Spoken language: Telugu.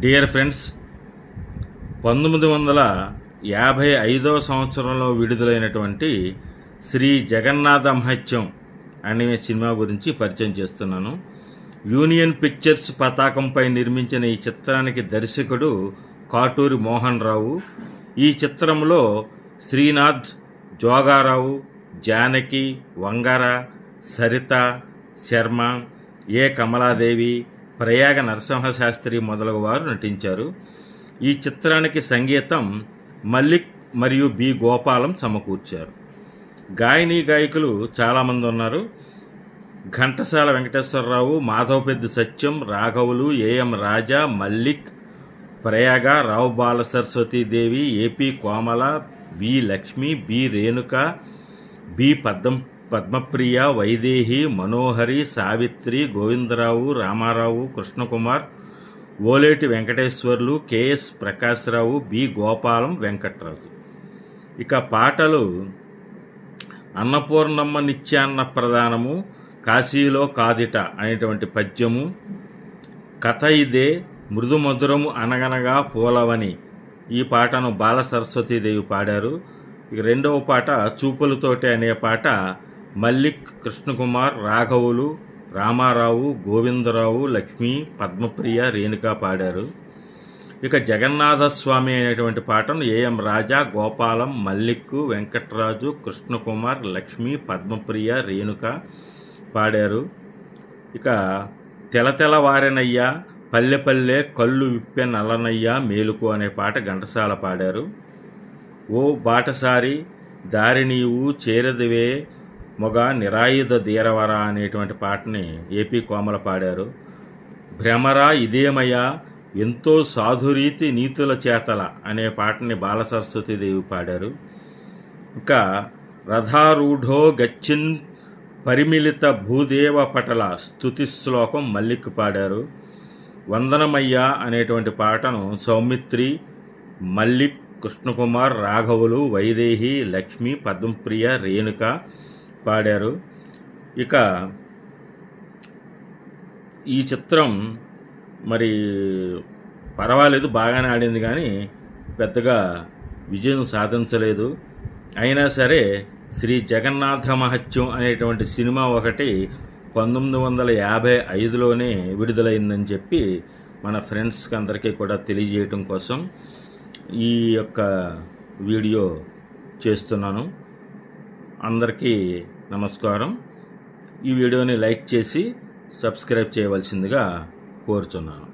డియర్ ఫ్రెండ్స్ పంతొమ్మిది వందల యాభై ఐదవ సంవత్సరంలో విడుదలైనటువంటి శ్రీ జగన్నాథ మహత్యం అనే సినిమా గురించి పరిచయం చేస్తున్నాను. యూనియన్ పిక్చర్స్ పతాకంపై నిర్మించిన ఈ చిత్రానికి దర్శకుడు కాటూరి మోహన్ రావు ఈ చిత్రంలో శ్రీనాథ్ జోగారావు జానకి వంగర సరిత శర్మ ఏ కమలాదేవి ప్రయాగ నరసింహశాస్త్రి మొదలగు వారు నటించారు. ఈ చిత్రానికి సంగీతం మల్లిక్ మరియు బి. గోపాలం సమకూర్చారు. గాయని గాయకులు చాలామంది ఉన్నారు. Ghantasala Venkateswararao Madhavapeddi Satyam రాఘవులు A M Raja Mallik Prayaga Rao Bala Saraswathi Devi A P Komala V Lakshmi B Renuka B Padma Padmapriya Vaidehi Manohari Savitri Govinda Rao Rama Rao Krishna Kumar Oleti Venkateswarlu K S Prakash Rao B. Gopalam Venkatraju. ఇక పాటలు అన్నపూర్ణమ్మ నిత్యాన్న ప్రధానము కాశీలో కాదిట అనేటువంటి పద్యము కథ ఇదే మృదుమధురము అనగనగా పూలవని ఈ పాటను బాల సరస్వతీదేవి పాడారు. ఇక రెండవ పాట చూపులతోటి అనే పాట మల్లిక్ కృష్ణకుమార్ రాఘవులు రామారావు గోవిందరావు లక్ష్మి పద్మప్రియ రేణుక పాడారు. ఇక జగన్నాథస్వామి అనేటువంటి పాటను ఏఎం రాజా గోపాలం మల్లిక్కు వెంకట్రాజు కృష్ణకుమార్ లక్ష్మి పద్మప్రియ రేణుక పాడారు. ఇక తెల తెలవారెనయ్య పల్లె పల్లె కళ్ళు విప్పె నల్లనయ్య మేలుకు అనే పాట ఘంటసాల పాడారు. ఓ బాటసారి దారి నీవు చేరదివే మొగ నిరాయుధ ధీరవర అనేటువంటి పాటని ఏపీ కోమల పాడారు. భ్రమరా ఇదేమయ్యా ఎంతో సాధురీతి నీతుల చేతల అనే పాటని బాలసరస్వతీదేవి పాడారు. ఇంకా రథారూఢో గచ్చిన్ పరిమిళిత భూదేవ పటల స్తుతి శ్లోకం మల్లిక్ పాడారు. వందనమయ్య అనేటువంటి పాటను సౌమిత్రి మల్లిక్ కృష్ణకుమార్ రాఘవులు వైదేహి లక్ష్మి పద్మప్రియ రేణుక పాడారు. ఇక ఈ చిత్రం మరి పర్వాలేదు బాగానే ఆడింది కానీ పెద్దగా విజయం సాధించలేదు. అయినా సరే శ్రీ జగన్నాథ మహత్యం అనేటువంటి సినిమా ఒకటి పంతొమ్మిది వందల యాభై ఐదులోనే విడుదలైందని చెప్పి మన ఫ్రెండ్స్కి అందరికీ కూడా తెలియజేయటం కోసం ఈ యొక్క వీడియో చేస్తున్నాను. అందరికీ నమస్కారం. ఈ వీడియోని లైక్ చేసి సబ్స్క్రైబ్ చేయవలసిందిగా కోరుచున్నాను.